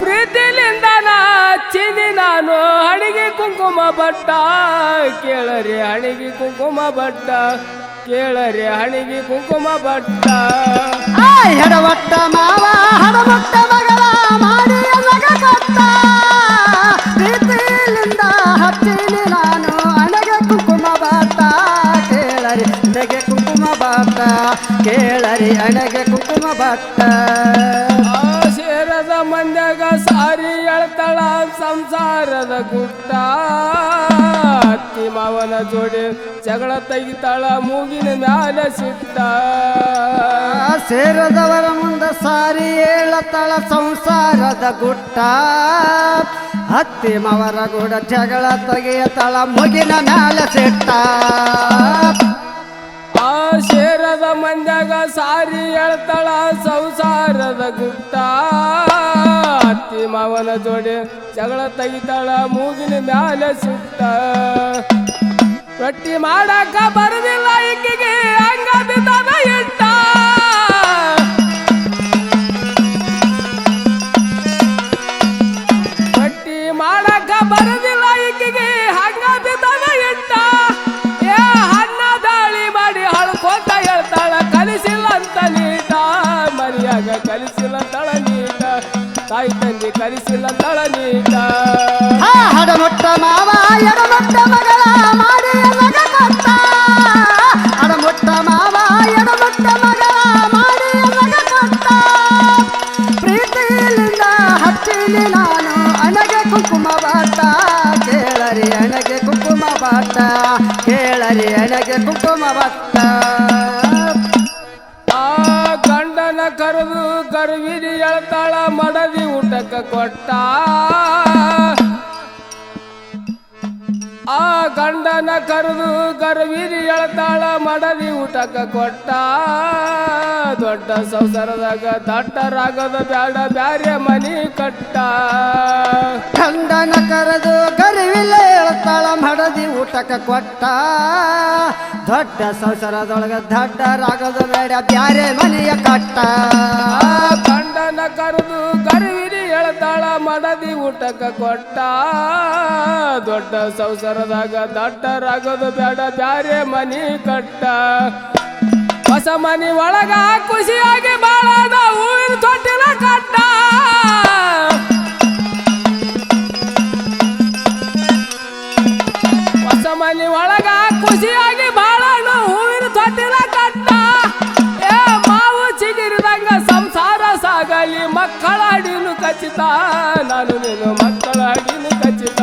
ಪ್ರೀತಿಲಿಂದ ಚಿನಿ ನಾನು ಹಣಿಗೆ ಕುಂಕುಮ ಬಟ್ಟ. ಕೇಳರಿ ಹಣಿಗೆ ಕುಂಕುಮ ಬಟ್ಟ. ಕೇಳರಿ ಹಣಿಗೆ ಕುಂಕುಮ ಬಟ್ಟ. ಆ ಎಡವಟ್ಟ ಮಾವ ಹಡಮಟ್ಟ ಸಂಸಾರದ ಗುಟ್ಟ ಅತ್ತಿ ಮಾವನ ಜೋಡಿ ಜಗಳ ತೆಗಿತಾಳ ಮೂಗಿನ ಮ್ಯಾಲ ಸಿಟ್ಟ. ಸೇರದವರ ಮುಂದೆ ಸಾರಿ ಹೇಳತಾಳ ಸಂಸಾರದ ಗುಟ್ಟ. ಅತ್ತಿ ಮವರ ಗುಡ ಜಗಳ ತೆಗೆಯತಾಳ ಮೂಗಿನ ಮ್ಯಾಲ ಸಿಟ್ಟ. ಆ ಸೇರದ ಮಂದ್ಯಾಗ ಸಾರಿ ಹೇಳ್ತಾಳ ಸಂಸಾರದ ಗುಪ್ತ. ಅತ್ತಿ ಮಾವನ ಜೋಡಿ ಜಗಳ ತೆಗಿತಾಳ, ಮೂಗಿನ ಮ್ಯಾಲೆ ಸುತ್ತ. ರೊಟ್ಟಿ ಮಾಡಾಕ ಬರದಿಲ್ಲ ಇಕ್ಕಿಗೆ ಹಂಗ ಕಲಿಸಿಲ್ಲ ತಳ ಹಾ, ಹಡಮುಟ್ಟ ಮಾವ, ಎಡಮುಟ್ಟ ಮಗಳ ಮಾಡಿ ಮಗ ಕೊಟ್ಟ. ಹಡಮುಟ್ಟ ಮಾವ, ಎಡಮುಟ್ಟ ಮಗಳ ಮಾಡಿ ಮಗ ಕೊಟ್ಟ. ಪ್ರೀತಿಯಿಂದ ಹಚ್ಚಿಲಿ ನಾನು ಅಣಗೆ ಕುಂಕುಮ ಬಾಟ. ಕೇಳರಿ, ಅಣಗೆ ಕುಂಕುಮ ಬಾಟ. ಕೇಳರಿ, ಅಣಗೆ ಕುಂಕುಮ ಬಾಟ. ಕರೆದು ಕರುವಿರಿ ಎಳ್ತಾಳ ಮಡದಿ ಊಟಕ್ಕೆ ಕೊಟ್ಟ. ಆ ಗಂಡನ ಕರೆದು ಗರ್ವಿರಿ ಎಳ್ತಾಳ ಮಡದಿ ಊಟಕ್ಕ ಕೊಟ್ಟ. ದೊಡ್ಡ ಸಂಸಾರದಾಗ ದಟ್ಟರಾಗದ ಬ್ಯಾಡ ಬ್ಯಾರೆ ಮನಿ ಕಟ್ಟ. ಗಂಡನ ಕರೆದು ಗರಿವಿಲ್ಲ ಎಳತಾಳ ಮಡದಿ ಊಟಕ್ಕೆ ಕೊಟ್ಟ. ದೊಡ್ಡ ಸಂಸಾರದೊಳಗ ರಾಗದ ಬೇಡ ಬ್ಯಾರೆ ಮನಿಯ ಕಟ್ಟ. ಗಂಡನ ಕರೆದು ಗರ್ವಿರಿ ಎಳ್ತಾಳ ಮಡದಿ ಊಟಕ್ಕ ಕೊಟ್ಟ. ದೊಡ್ಡ ಸಂಸಾರದಾಗ ದಟ್ಟರಾಗದು ಬೇಡ, ಬ್ಯಾರೆ ಮನಿ ಕಟ್ಟ. ಹೊಸ ಮನಿ ಒಳಗ ಖುಷಿಯಾಗಿ ಬಾಳದ, ಹೂವಿನ ತೊಟ್ಟಿನ ಕಟ್ಟ. ಹೊಸ ಮನಿ ಒಳಗ ಖುಷಿಯಾಗಿ ಖಚಿತ, ನಾನು ನೀನು ಮಕ್ಕಳ ಅಡಿನು ಖಚಿತ,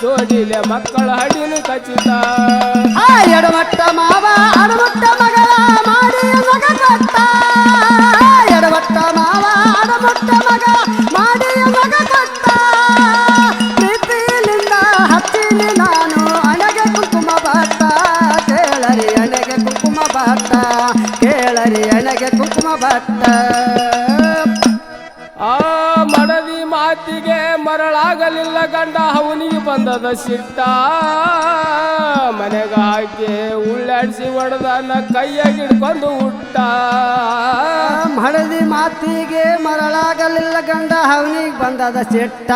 ಜೋಡಿಲೆ ಮಕ್ಕಳ ಅಡಿನು ಖಚಿತ. ಆ ಎಡಮಟ್ಟ ಮಾವ, ಅಡಮಟ್ಟ ಮಗಳ ಮಾಡಿ ಮಗ ಕೊಟ್ಟ ಎಡಮಟ್ಟ ಮಾವ, ಅಡಮಟ್ಟ ಮಗ ಮಾಡಿ ಮಗ ಕೊಟ್ಟ ಪ್ರೀತಿಯಿಂದ ಹತ್ತಿಲಿ ನಾನು, ಅಣಗೆ ಕುಂಕುಮ ಬಾತ. ಕೇಳರಿ, ಅಣಗೆ ಕುಂಕುಮ ಬಾತ. ಕೇಳರಿ, ಅಣಗೆ ಕುಂಕುಮ ಬಾಟ ಮರಳಾಗಲಿಲ್ಲ ಗಂಡ, ಅವನಿಗೆ ಬಂದದ ಸಿಟ್ಟ. ಮನೆಗಾಕೆ ಉಳ್ಳಾಡಿಸಿ ಹೊಡೆದನ ಕೈಯಾಗ ಹಿಡ್ಕೊಂಡು ಹುಟ್ಟ. ಹಳದಿ ಮಾತಿಗೆ ಮರಳಾಗಲಿಲ್ಲ ಗಂಡ, ಅವನಿಗೆ ಬಂದದ ಸಿಟ್ಟ.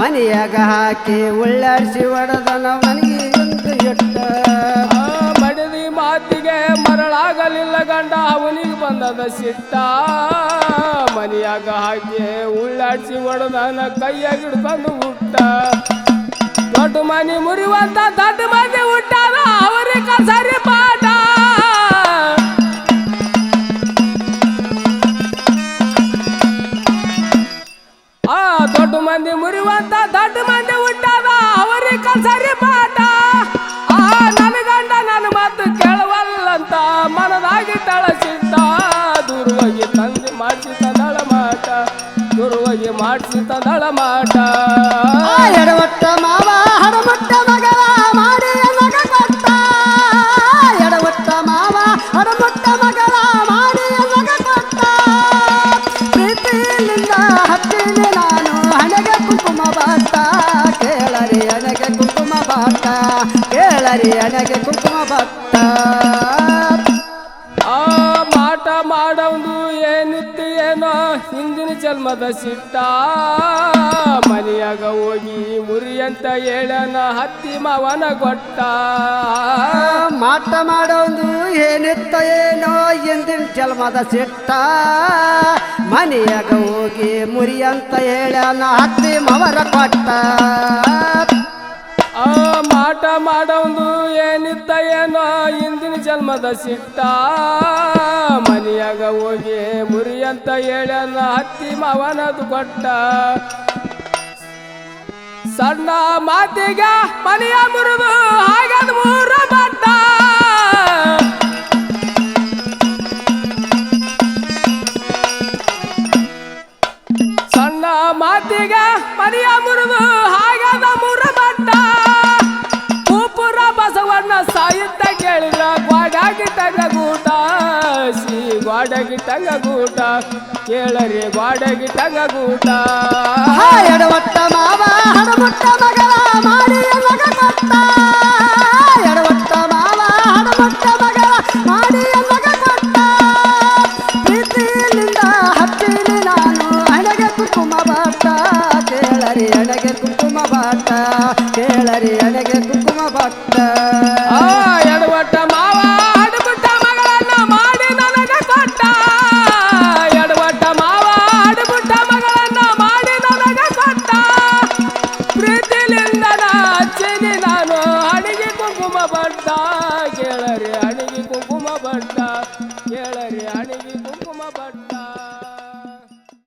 ಮನೆಯಾಗ ಹಾಕಿ ಉಳ್ಳಾಡಿಸಿ ಹೊಡೆದನ ಮನೆಗೆ ಒಂದು ಮಾತಿಗೆ ಮರಳಾಗಲಿಲ್ಲ ಗಂಡ, ಅವನಿಗೆ ಬಂದದ ಸಿಟ್ಟ. ಮನೆಯಾಗ ಹಾಕಿ ಉಳ್ಳಾಡಿಸಿ ಹೊಡೆದನ ಕೈಯಾಗ ಹಿಡ್ಕೊಂಡು ಹುಟ್ಟ. ದೊಡ್ಡ ಮನೆ ಮುರಿಯುವಂತ ದೊಡ್ಡ ಮನೆ ಹುಟ್ಟಾರ ಅವ್ರಿಗೆ ಸರಿ ಪಾಠ. ಮನದಾಗಿ ತಳಸಿದ್ದ ದೂರವಾಗಿ ತಂದೆ ಮಾಡಿಸಿ ತಂದಳ ಮಾಟ, ದೂರವಾಗಿ ಮಾಡಿಸಿ ತಂದಳ ಮಾಟ. ಎಡವಟ್ಟ ಮಾವ, ಹಡಮಟ್ಟ ಮಗಳ ಮಾಡಿ ಮಗ ಕೊಟ್ಟ. ಎಡವಟ್ಟ ಮಾವ, ಹಡಮಟ್ಟ ಮಗಳ ಮಾಡಿ ಮಗ ಕೊಟ್ಟ. ಪ್ರೀತಿಯಿಂದ ಹತ್ತೀನಿ ನಾನು, ಹಣೆಗೆ ಕುಂಕುಮ ಬಾಟ. ಕೇಳರಿ, ಹಣೆಗೆ ಕುಂಕುಮ ಬಾಟ. ಕೇಳರಿ, ಹಣೆಗೆ ಕುಂಕುಮ ಬಾಟ. ಏನಿತ್ತೇನೋ ಏನಿತ್ತು ಏನೋ ಹಿಂದಿನ ಜನ್ಮದ ಸಿಟ್ಟ. ಮನೆಯಾಗ ಹೋಗಿ ಮುರಿ ಅಂತ ಹೇಳನ ಹತ್ತಿ ಮಾವನ ಕೊಟ್ಟ ಮಾಟ ಮಾಡೋದು ಏನಿತ್ತ ಏನೋ ಹಿಂದಿನ ಜನ್ಮದ ಸಿಟ್ಟ. ಮನೆಯಾಗ ಹೋಗಿ ಮುರಿ ಅಂತ ಹೇಳನ ಹತ್ತಿ ಮಾವನ ಕೊಟ್ಟ ಮಾಡೌದು ಏನಿತ್ತ ಏನೋ ಹಿಂದಿನ ಜನ್ಮದ ಸಿಟ್ಟ. ಮನೆಯಾಗ ಹೋಗಿ ಮುರಿ ಅಂತ ಹೇಳನ ಹತ್ತಿ ಮಾವನದು ಕೊಟ್ಟ. ಸಣ್ಣ ಮಾತಿಗ ಮನೆಯ ಮುರಿದು ಹಾಗದ ಮೂರ ಬಟ್ಟ ಸಣ್ಣ ಮಾತಿಗ ಮನೆಯ ಮುರಿದು ಹಾಗದ ಸಿ ಗ್ವಾಡಗಿ ಟಂಗ ಗೂಟ, ಕೇಳರಿ ಗ್ವಾಡಗಿ ತಂಗಗೂಟ ಎಡವಟ್ಟ ಮಾವ ಹಡಮುಟ್ಟ ಮಗಳ ಮಾಡಿ ಎಡವಟ್ಟ ಮಾವ ಹಡಮುಟ್ಟ ಮಾಡಿ ಕುಂಕುಮ ಬಾಟ, ಕೇಳರಿ